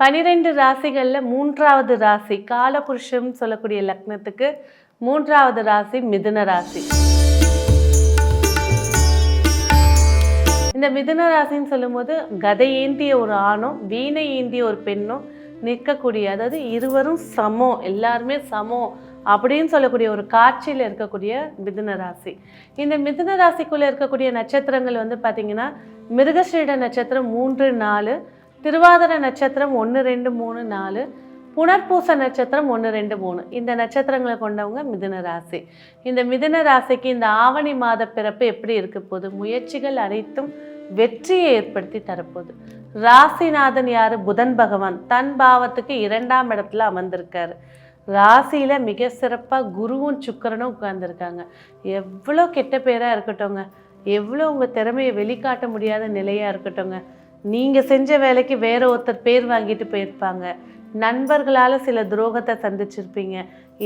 பனிரெண்டு ராசிகளில் மூன்றாவது ராசி காலபுருஷம் சொல்லக்கூடிய லக்னத்துக்கு மூன்றாவது ராசி மிதுன ராசி. இந்த மிதுன ராசின்னு சொல்லும்போது கதை ஏந்திய ஒரு ஆணும் வீணை ஏந்திய ஒரு பெண்ணும் நிற்கக்கூடிய அதாவது இருவரும் சமம் எல்லாருமே சமம் அப்படின்னு சொல்லக்கூடிய ஒரு காட்சியில் இருக்கக்கூடிய மிதுன ராசி. இந்த மிதுன ராசிக்குள்ளே இருக்கக்கூடிய நட்சத்திரங்கள் வந்து பார்த்திங்கன்னா மிருகஸ்ரீட நட்சத்திரம் மூன்று நாலு திருவாதிர நட்சத்திரம் ஒன்று ரெண்டு மூணு நாலு புனர்பூச நட்சத்திரம் ஒன்று ரெண்டு மூணு. இந்த நட்சத்திரங்களை கொண்டவங்க மிதுன ராசி. இந்த மிதுன ராசிக்கு இந்த ஆவணி மாத பிறப்பு எப்படி இருக்க போகுது? முயற்சிகள் அனைத்தும் வெற்றியை ஏற்படுத்தி தரப்போகுது. ராசிநாதன் யார்? புதன் பகவான். தன் பாவத்துக்கு இரண்டாம் இடத்துல அமர்ந்திருக்காரு. ராசியில் மிக சிறப்பாக குருவும் சுக்கரனும் உட்கார்ந்துருக்காங்க. எவ்வளோ கெட்ட பேராக இருக்கட்டும்ங்க. எவ்வளோ உங்கள் திறமையை வெளிக்காட்ட முடியாத நிலையாக இருக்கட்டும்ங்க. நீங்கள் செஞ்ச வேலைக்கு வேற ஒருத்தர் பேர் வாங்கிட்டு போயிருப்பாங்க. நண்பர்களால் சில துரோகத்தை சந்திச்சிருப்பீங்க.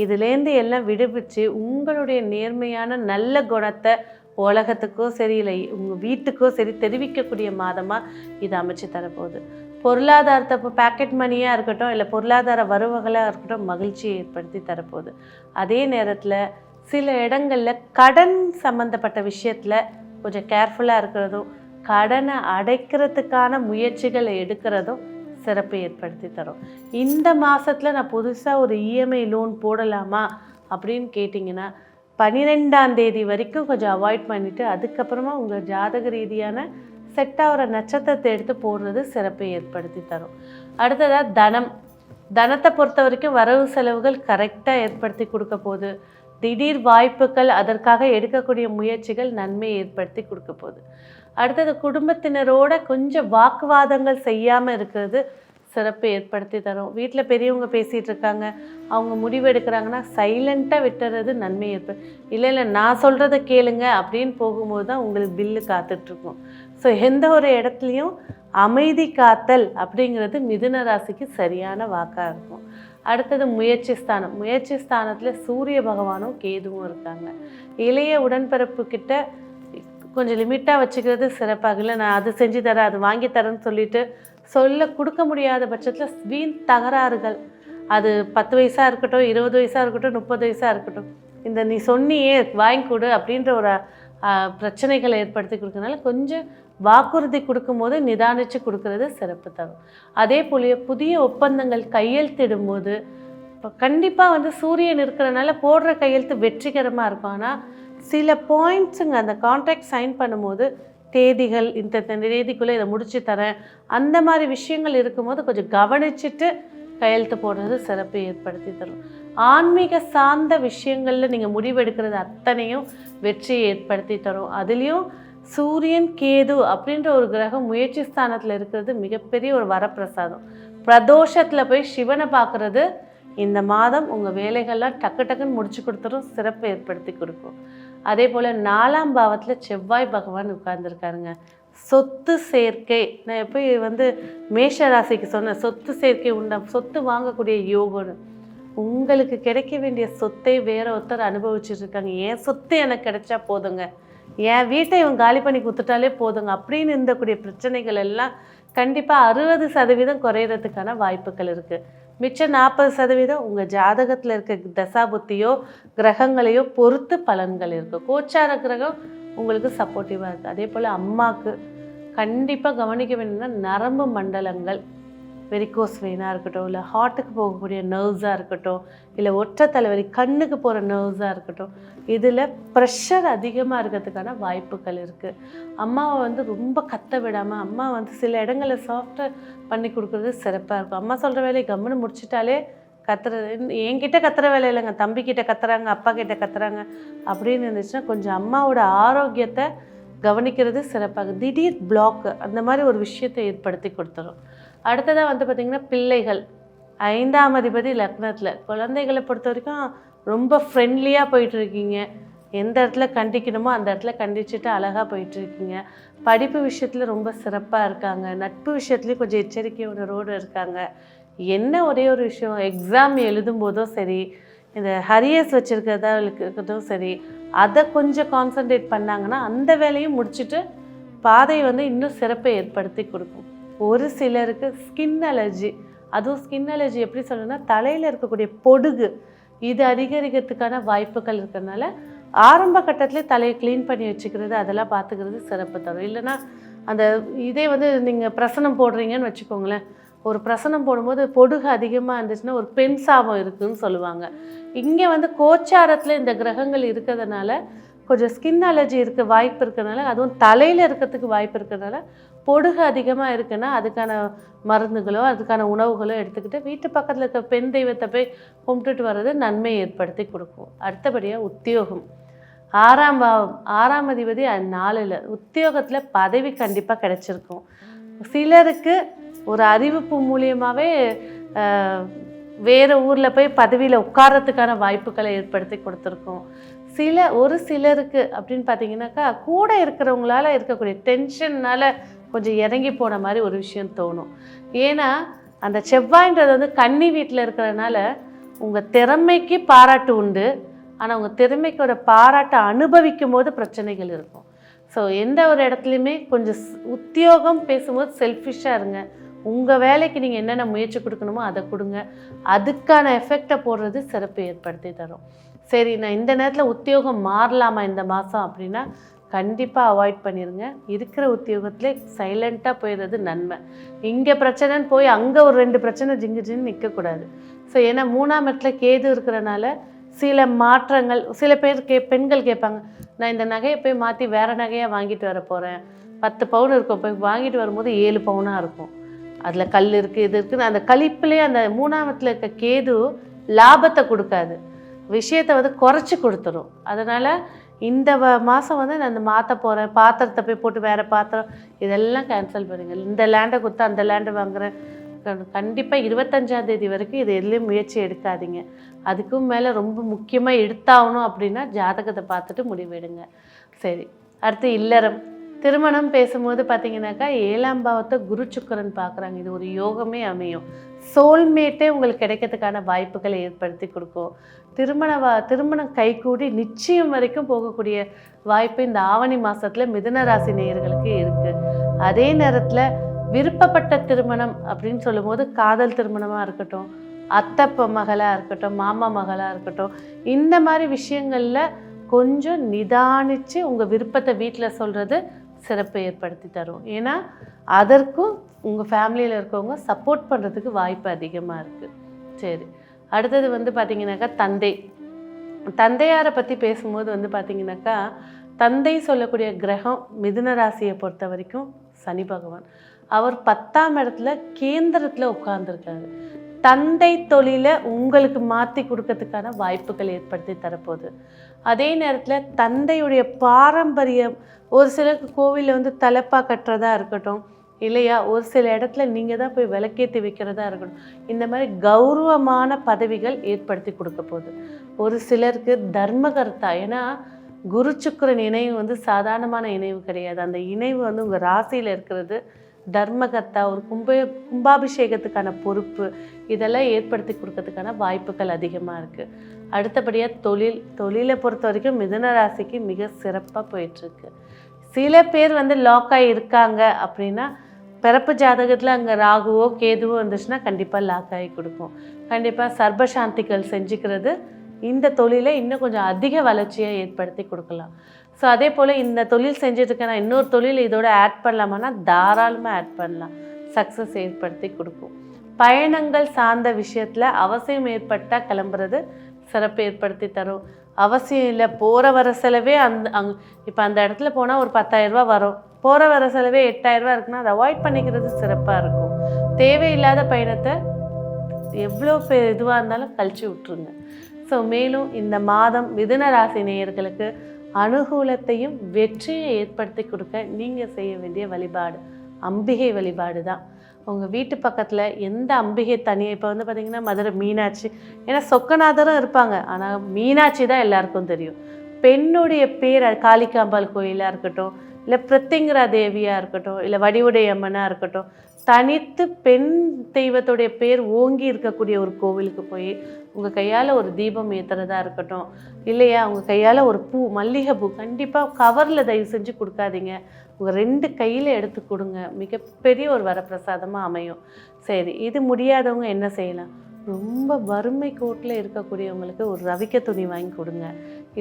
இதுலேருந்து எல்லாம் விடுவிச்சு உங்களுடைய நேர்மையான நல்ல குணத்தை உலகத்துக்கோ சரி இல்லை உங்கள் வீட்டுக்கோ சரி தெரிவிக்கக்கூடிய மாதமாக இது அமைச்சு தரப்போகுது. பொருளாதாரத்தை இப்போ பேக்கெட் மணியாக இருக்கட்டும் இல்லை பொருளாதார வருவகளாக இருக்கட்டும் மகிழ்ச்சியை ஏற்படுத்தி தரப்போகுது. அதே நேரத்தில் சில இடங்களில் கடன் சம்மந்தப்பட்ட விஷயத்தில் கொஞ்சம் கேர்ஃபுல்லாக இருக்கிறதும் கடனை அடைக்கிறதுக்கான முயற்சிகளை எடுக்கிறதும் சிறப்பை ஏற்படுத்தி தரும். இந்த மாதத்தில் நான் புதுசாக ஒரு இஎம்ஐ லோன் போடலாமா அப்படின்னு கேட்டிங்கன்னா பன்னிரெண்டாம் தேதி வரைக்கும் கொஞ்சம் அவாய்ட் பண்ணிவிட்டு அதுக்கப்புறமா உங்கள் ஜாதக ரீதியான செட் ஆகிற நட்சத்திரத்தை எடுத்து போடுறது சிறப்பை ஏற்படுத்தி தரும். அடுத்ததாக தனம். தனத்தை பொறுத்த வரைக்கும் வரவு செலவுகள் கரெக்டாக ஏற்படுத்தி கொடுக்க போகுது. திடீர் வாய்ப்புகள் அதற்காக எடுக்கக்கூடிய முயற்சிகள் நன்மையை ஏற்படுத்தி கொடுக்க போகுது. அடுத்தது குடும்பத்தினரோட கொஞ்சம் வாக்குவாதங்கள் செய்யாமல் இருக்கிறது சிறப்பு ஏற்படுத்தி தரும். வீட்டில் பெரியவங்க பேசிகிட்டு இருக்காங்க. அவங்க முடிவு எடுக்கிறாங்கன்னா சைலண்ட்டாக விட்டுறது நன்மை ஏற்படும் இல்லை இல்லை நான் சொல்கிறத கேளுங்க அப்படின்னு போகும்போது தான் உங்களுக்கு பில்லு காத்துட்ருக்கும். ஸோ எந்த ஒரு இடத்துலையும் அமைதி காத்தல் அப்படிங்கிறது மிதுன ராசிக்கு சரியான வாக்காக இருக்கும். அடுத்தது முயற்சி ஸ்தானம். முயற்சி ஸ்தானத்தில் சூரிய பகவானும் கேதுவும் இருக்காங்க. இளைய உடன்பிறப்பு கிட்ட கொஞ்சம் லிமிட்டாக வச்சுக்கிறது சிறப்பாக. இல்லை நான் அது செஞ்சு தரேன் அது வாங்கி தரேன்னு சொல்லிட்டு சொல்ல கொடுக்க முடியாத பட்சத்தில் வீண் தகராறுகள். அது பத்து வயசாக இருக்கட்டும் இருபது வயசாக இருக்கட்டும் முப்பது வயசாக இருக்கட்டும். இந்த நீ சொன்னியே வாங்கி கொடு அப்படின்ற ஒரு பிரச்சனைகளை ஏற்படுத்தி கொடுக்கறதுனால கொஞ்சம் வாக்குறுதி கொடுக்கும்போது நிதானித்து கொடுக்கறது சிறப்பு தரும். அதே போல புதிய ஒப்பந்தங்கள் கையெழுத்திடும்போது இப்போ கண்டிப்பாக வந்து சூரியன் இருக்கிறனால போடுற கையெழுத்து வெற்றிகரமாக இருக்கும். ஆனால் சில பாயிண்ட்ஸுங்க அந்த கான்ட்ராக்ட் சைன் பண்ணும்போது தேதிகள் இந்த தேதிக்குள்ளே இதை முடிச்சு தரேன். அந்த மாதிரி விஷயங்கள் இருக்கும்போது கொஞ்சம் கவனிச்சுட்டு கையெழுத்து போடுறது சிறப்பை ஏற்படுத்தி தரும். ஆன்மீக சார்ந்த விஷயங்களில் நீங்கள் முடிவெடுக்கிறது அத்தனையும் வெற்றியை ஏற்படுத்தி தரும். அதுலேயும் சூரியன் கேது அப்படின்ற ஒரு கிரகம் முயற்சி ஸ்தானத்தில் இருக்கிறது மிகப்பெரிய ஒரு வரப்பிரசாதம். பிரதோஷத்தில் போய் சிவனை பார்க்குறது இந்த மாதம் உங்கள் வேலைகள்லாம் டக்கு டக்குன்னு முடிச்சு கொடுத்துரும் சிறப்பை ஏற்படுத்தி கொடுக்கும். அதே போல் நாலாம் பாவத்தில் செவ்வாய் பகவான் உட்கார்ந்துருக்காருங்க. சொத்து சேர்க்கை. நான் எப்போ வந்து மேஷ ராசிக்கு சொன்னேன் சொத்து சேர்க்கை உண்டா? சொத்து வாங்கக்கூடிய யோகம்னு. உங்களுக்கு கிடைக்க வேண்டிய சொத்தை வேற ஒருத்தர் அனுபவிச்சுட்டு இருக்காங்க என் சொத்து எனக்கு கிடைச்சா போதுங்க. என் வீட்டை இவன் காலி பண்ணி கொடுத்துட்டாலே போதுங்க. அப்படின்னு இருந்தக்கூடிய பிரச்சனைகள் எல்லாம் கண்டிப்பாக அறுபது சதவீதம் குறையிறதுக்கான வாய்ப்புகள் இருக்குது மிச்சம் நாற்பது சதவீதம் உங்கள் ஜாதகத்தில் இருக்க தசாபுத்தியோ கிரகங்களையோ பொறுத்து பலன்கள் இருக்குது கோச்சார கிரகம் உங்களுக்கு சப்போர்ட்டிவாக இருக்குது அதே போல் அம்மாவுக்கு கண்டிப்பாக கவனிக்க வேண்டியதுன்னா நரம்பு மண்டலங்கள். வெரிகோஸ் வெயினாக இருக்கட்டும் இல்லை ஹார்ட்டுக்கு போகக்கூடிய நர்வ்ஸாக இருக்கட்டும் இல்லை ஒற்றை தலைவலி கண்ணுக்கு போகிற நர்வ்ஸாக இருக்கட்டும் இதில் ப்ரெஷர் அதிகமாக இருக்கிறதுக்கான வாய்ப்புகள் இருக்குது அம்மாவை வந்து ரொம்ப கத்த விடாமல் அம்மா வந்து சில இடங்களில் சாஃப்டாக பண்ணி கொடுக்குறது சிறப்பாக இருக்கும். அம்மா சொல்கிற வேலையை கம்முன்னு முடிச்சிட்டாலே கத்துறது என்கிட்ட கத்துற வேலை இல்லைங்க தம்பிக்கிட்ட கத்துறாங்க அப்பா கிட்ட கத்துறாங்க அப்படின்னு இருந்துச்சுன்னா கொஞ்சம் அம்மாவோட ஆரோக்கியத்தை கவனிக்கிறது சிறப்பாக. திடீர் பிளாக்கு அந்த மாதிரி ஒரு விஷயத்தை ஏற்படுத்தி கொடுத்துரும். அடுத்ததாக வந்து பார்த்திங்கன்னா பிள்ளைகள். ஐந்தாம் அதிபதி லக்னத்தில். குழந்தைகளை பொறுத்த வரைக்கும் ரொம்ப ஃப்ரெண்ட்லியாக போயிட்டுருக்கீங்க. எந்த இடத்துல கண்டிக்கணுமோ அந்த இடத்துல கண்டிச்சுட்டு அழகாக போயிட்டுருக்கீங்க. படிப்பு விஷயத்தில் ரொம்ப சிறப்பாக இருக்காங்க. நட்பு விஷயத்துலேயும் கொஞ்சம் எச்சரிக்கை உணர்வோடு இருக்காங்க. என்ன ஒரே ஒரு விஷயம்? எக்ஸாம் எழுதும் போதும் சரி இந்த ஹரியர்ஸ் வச்சுருக்கிறதா இருக்கிறதும் சரி அதை கொஞ்சம் கான்சென்ட்ரேட் பண்ணாங்கன்னா அந்த வேலையும் முடிச்சுட்டு பாதை வந்து இன்னும் சிறப்பை ஏற்படுத்தி கொடுக்கும். ஒரு சிலருக்கு ஸ்கின் அலர்ஜி அதுவும் ஸ்கின் அலர்ஜி எப்படி சொல்லணும்னா தலையில் இருக்கக்கூடிய பொடுகு இது அதிகரிக்கிறதுக்கான வாய்ப்புகள் இருக்கிறதுனால ஆரம்ப கட்டத்திலே தலையை க்ளீன் பண்ணி வச்சுக்கிறது அதெல்லாம் பார்த்துக்கிறது சிறப்பு தரும். இல்லைன்னா அந்த இதே வந்து நீங்கள் பிரசனம் போடுறீங்கன்னு வச்சுக்கோங்களேன். ஒரு பிரசனம் போடும்போது பொடுகு அதிகமாக இருந்துச்சுன்னா ஒரு பெண் சாபம் இருக்குதுன்னு சொல்லுவாங்க. இங்கே வந்து கோச்சாரத்தில் இந்த கிரகங்கள் இருக்கிறதுனால கொஞ்சம் ஸ்கின் அலர்ஜி இருக்க வாய்ப்பு இருக்கிறதுனால அதுவும் தலையில் இருக்கிறதுக்கு வாய்ப்பு இருக்கிறதுனால பொடுகு அதிகமாக இருக்குன்னா அதுக்கான மருந்துகளோ அதுக்கான உணவுகளோ எடுத்துக்கிட்டு வீட்டு பக்கத்தில் இருக்க பெண் தெய்வத்தை போய் கும்பிட்டுட்டு வர்றது நன்மை ஏற்படுத்தி கொடுக்கும். அடுத்தபடியாக உத்தியோகம். ஆறாம் பாவம் ஆறாம் அதிபதி அது நாலில். உத்தியோகத்தில் பதவி கண்டிப்பாக கிடைச்சிருக்கும். சிலருக்கு ஒரு அறிவிப்பு மூலியமாகவே வேறு ஊரில் போய் பதவியில் உட்காரத்துக்கான வாய்ப்புகளை ஏற்படுத்தி கொடுத்துருக்கோம். சில ஒரு சிலருக்கு அப்படின்னு பார்த்தீங்கன்னாக்கா கூட இருக்கிறவங்களால இருக்கக்கூடிய டென்ஷன்னால் கொஞ்சம் இறங்கி போன மாதிரி ஒரு விஷயம் தோணும். ஏன்னா அந்த செவ்வாய்ன்றது வந்து கன்னி வீட்டில் இருக்கிறதுனால உங்கள் திறமைக்கு பாராட்டு உண்டு. ஆனால் உங்கள் திறமைக்கோட பாராட்டை அனுபவிக்கும் போது பிரச்சனைகள் இருக்கும். ஸோ எந்த ஒரு இடத்துலையுமே கொஞ்சம் ஸ்- உத்தியோகம் பேசும்போது செல்ஃபிஷாக இருங்க. உங்கள் வேலைக்கு நீங்கள் என்னென்ன முயற்சி கொடுக்கணுமோ அதை கொடுங்க. அதுக்கான எஃபெக்டை போடுறது சிறப்பு ஏற்படுத்தி தரும். சரி நான் இந்த நேரத்தில் உத்தியோகம் மாறலாமா இந்த மாதம் அப்படின்னா கண்டிப்பாக அவாய்ட் பண்ணிடுங்க இருக்கிற உத்தியோகத்திலே சைலண்ட்டாக போயிடுறது நன்மை. இங்கே பிரச்சனைன்னு போய் அங்கே ஒரு ரெண்டு பிரச்சனை ஜிங்கு ஜிங்கு நிற்கக்கூடாது ஸோ ஏன்னா மூணாம் இடத்துல கேது இருக்கிறனால சில மாற்றங்கள் சில பேர் கே பெண்கள் கேட்பாங்க நான் இந்த நகையை போய் மாற்றி வேறு நகையாக வாங்கிட்டு வர போகிறேன் பத்து பவுன் இருக்கும் போய் வாங்கிட்டு வரும்போது ஏழு பவுனாக இருக்கும். அதில் கல் இருக்குது இது இருக்குன்னு அந்த கழிப்புலேயே அந்த மூணாவத்தில் இருக்க கேது லாபத்தை கொடுக்காது. விஷயத்தை வந்து குறைச்சி கொடுத்துரும். அதனால் இந்த மாதம் வந்து நான் இந்த மாற்ற போகிறேன் பாத்திரத்தை போய் போட்டு வேறு பாத்திரம் இதெல்லாம் கேன்சல் பண்ணுங்கள் இந்த லேண்டை கொடுத்து அந்த லேண்டை வாங்குகிறேன் கண்டிப்பாக இருபத்தஞ்சாந்தேதி வரைக்கும் இது எதுலேயும் முயற்சி எடுக்காதீங்க. அதுக்கும் மேலே ரொம்ப முக்கியமாக எடுத்தாகணும் அப்படின்னா ஜாதகத்தை பார்த்துட்டு முடிவெடுங்க. சரி அடுத்து இல்லறம். திருமணம் பேசும்போது பார்த்தீங்கன்னாக்கா ஏழாம் பாவத்தை குரு சுக்கரன் பார்க்குறாங்க. இது ஒரு யோகமே அமையும். சோல்மேட்டே உங்களுக்கு கிடைக்கிறதுக்கான வாய்ப்புகளை ஏற்படுத்தி கொடுக்கும். திருமண வா திருமணம் கைகூடி நிச்சயம் வரைக்கும் போகக்கூடிய வாய்ப்பு இந்த ஆவணி மாதத்தில் மிதுன ராசி நேயர்களுக்கு இருக்குது அதே நேரத்தில் விருப்பப்பட்ட திருமணம் அப்படின்னு சொல்லும்போது காதல் திருமணமாக இருக்கட்டும் அத்தப்ப மகளாக இருக்கட்டும் மாமா மகளாக இருக்கட்டும் இந்த மாதிரி விஷயங்களில் கொஞ்சம் நிதானித்து உங்கள் விருப்பத்தை வீட்டில் சொல்கிறது சிறப்பை ஏற்படுத்தி தரும். ஏன்னா அதற்கும் உங்கள் ஃபேமிலியில் இருக்கவங்க சப்போர்ட் பண்ணுறதுக்கு வாய்ப்பு அதிகமாக இருக்குது சரி. அடுத்தது வந்து பார்த்திங்கனாக்கா தந்தை. தந்தையாரை பற்றி பேசும்போது வந்து பார்த்திங்கனாக்கா தந்தை சொல்லக்கூடிய கிரகம் மிதுன ராசியை பொறுத்த வரைக்கும் சனி பகவான். அவர் பத்தாம் இடத்துல கேந்திரத்தில் உட்கார்ந்துருக்காரு. தந்தை தொழிலை உங்களுக்கு மாற்றி கொடுக்கறதுக்கான வாய்ப்புகள் ஏற்படுத்தி தரப்போகுது. அதே நேரத்தில் தந்தையுடைய பாரம்பரியம் ஒரு சிலருக்கு கோவிலில் வந்து தலைப்பா கட்டுறதா இருக்கட்டும் இல்லையா ஒரு சில இடத்துல நீங்கள் தான் போய் விளக்கேற்றி வைக்கிறதா இருக்கட்டும் இந்த மாதிரி கௌரவமான பதவிகள் ஏற்படுத்தி கொடுக்க போகுது. ஒரு சிலருக்கு தர்மகர்த்தா ஏன்னா குரு சுக்கரன் இணைவு வந்து சாதாரணமான இணைவு கிடையாது. அந்த இணைவு வந்து உங்கள் ராசியில் இருக்கிறது தர்மகர்த்தா ஒரு கும்ப கும்பாபிஷேகத்துக்கான பொறுப்பு இதெல்லாம் ஏற்படுத்தி கொடுக்கறதுக்கான வாய்ப்புகள் அதிகமாக இருக்குது அடுத்தபடியாக தொழில் தொழிலை பொறுத்த வரைக்கும் மிதுன ராசிக்கு மிக சிறப்பாக போயிட்டுருக்கு. சில பேர் வந்து லாக்காக இருக்காங்க அப்படின்னா பிறப்பு ஜாதகத்தில் அங்கே ராகுவோ கேதுவோ வந்துச்சுன்னா கண்டிப்பாக லாக்காகி கொடுக்கும். கண்டிப்பாக சர்பசாந்திகள் செஞ்சுக்கிறது இந்த தொழிலை இன்னும் கொஞ்சம் அதிக வளர்ச்சியை ஏற்படுத்தி கொடுக்கலாம். ஸோ அதே போல் இந்த தொழில் செஞ்சுட்டு நான் இன்னொரு தொழில் இதோட ஆட் பண்ணலாமான்னா தாராளமாக ஆட் பண்ணலாம். சக்ஸஸ் ஏற்படுத்தி கொடுக்கும். பயணங்கள் சார்ந்த விஷயத்தில் அவசியம் ஏற்பட்டால் கிளம்புறது சிறப்பு ஏற்படுத்தி தரும். அவசியம் இல்லை போகிற வர செலவே அந்த அங் இப்போ அந்த இடத்துல போனால் ஒரு பத்தாயிரரூபா வரும். போகிற வர செலவே எட்டாயிரரூபா இருக்குன்னா அதை அவாய்ட் பண்ணிக்கிறது சிறப்பாக இருக்கும். தேவையில்லாத பயணத்தை எவ்வளோ பெ இதுவாக இருந்தாலும் கழிச்சு விட்ருங்க ஸோ மேலும் இந்த மாதம் மிதுன ராசி நேயர்களுக்கு அனுகூலத்தையும் வெற்றியை ஏற்படுத்தி கொடுக்க நீங்கள் செய்ய வேண்டிய வழிபாடு. அம்பிகை வழிபாடு தான். உங்கள் வீட்டு பக்கத்தில் எந்த அம்பிகை தனியாக இப்போ வந்து பார்த்திங்கன்னா மதுரை மீனாட்சி ஏன்னா சொக்கநாதரும் இருப்பாங்க. ஆனால் மீனாட்சி தான் எல்லாருக்கும் தெரியும். பெண்ணுடைய பேர் காளிக்காம்பாள் கோயிலாக இருக்கட்டும் இல்லை பிரத்திங்கரா தேவியாக இருக்கட்டும் இல்லை வடிவுடையம்மனாக இருக்கட்டும் தனித்து பெண் தெய்வத்துடைய பேர் ஓங்கி இருக்கக்கூடிய ஒரு கோவிலுக்கு போய் உங்கள் கையால் ஒரு தீபம் ஏற்றுறதா இருக்கட்டும் இல்லையா? உங்கள் கையால் ஒரு பூ மல்லிகை பூ கண்டிப்பாக கவரில் தயவு செஞ்சு கொடுக்காதீங்க. உங்கள் ரெண்டு கையில் எடுத்து கொடுங்க. மிகப்பெரிய ஒரு வரப்பிரசாதமாக அமையும். சரி இது முடியாதவங்க என்ன செய்யலாம்? ரொம்ப வறுமை கோட்டில் இருக்கக்கூடியவங்களுக்கு ஒரு ரவிக்க துணி வாங்கி கொடுங்க.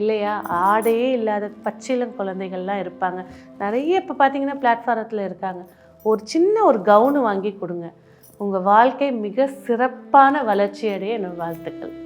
இல்லையா? ஆடையே இல்லாத பச்சிலம் குழந்தைகள்லாம் இருப்பாங்க. நிறைய இப்போ பார்த்தீங்கன்னா பிளாட்ஃபாரத்தில் இருக்காங்க. ஒரு சின்ன ஒரு கவுனு வாங்கி கொடுங்க. உங்கள் வாழ்க்கை மிக சிறப்பான வளர்ச்சி அடைய என்னோட வாழ்த்துக்கள்.